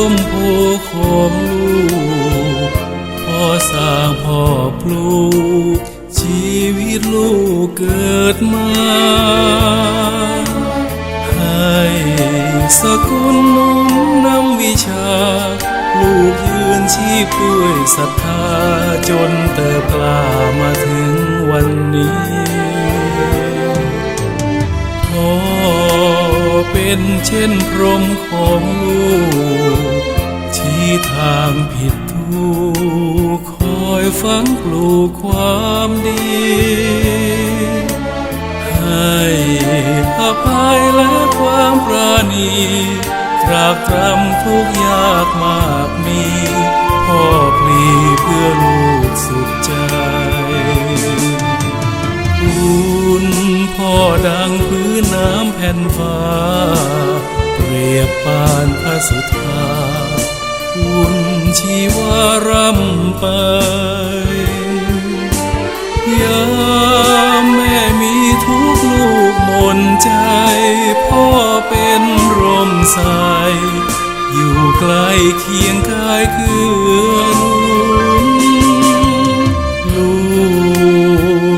คือร่มโพของลูกพ่อสร้างพ่อปลูก ชีวิตลูกเกิดมา ให้สกุลนุ่มนำวิชา ลูกยืนชีพด้วยศรัทธาจนเติบกล้ามาถึงวันนี้พ่อเป็นเช่นพรหมของลูกางผิดถูกคอยฝังปลูกความดี ให้อภัยและความปราณีตรากตรำทุกยากมากมีพ่อพลีเพื่อลูกสุขใจคุณพ่อดังพื้นน้ำแผ่นฟ้า เปรียบปานพระสุธา คุณชีวารำไป ยามแม่มีทุกลูกมนใจ พ่อเป็นร่มใสอยู่ใกล้เคียงกายเกื้อนุนลู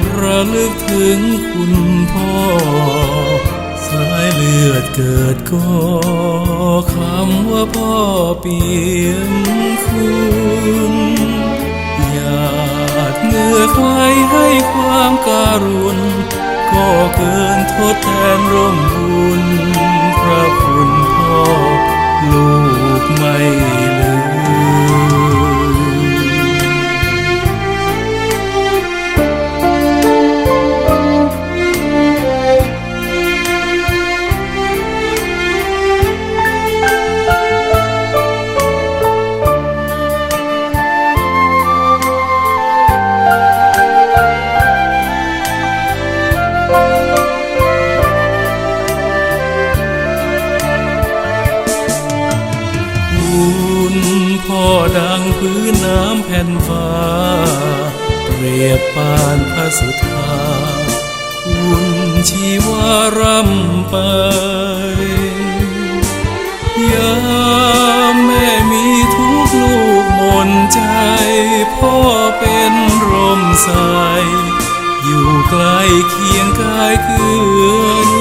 กระลึกถึงคุณพ่อ สายเลือดเกิดก็คำว่า พ่อเปี่ยมคุณหยาดเหงื่อใครให้ความการุณ ก็เกินทดแทนร่มบุญพระคุณพ่อ ดังพื้นน้ำแผ่นฟ้า เปรียบปานพระสุธาคุณชีวารำไป ยามแม่มีทุกลูกมนใจ พ่อเป็นร่มใสอยู่ใกล้เคียงกายเกื้อน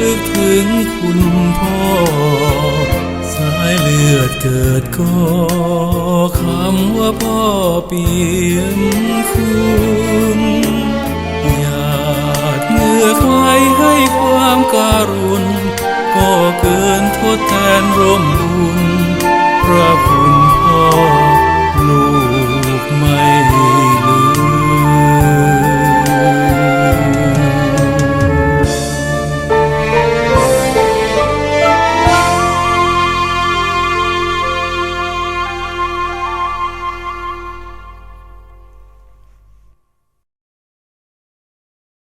ลึกถึงคุณพ่อ สายเลือดเกิดก็คำว่าพ่อเปี่ยมคุณหยาดเหงื่อใครให้ความการุณ ก็เกินทดแทนร่มบุ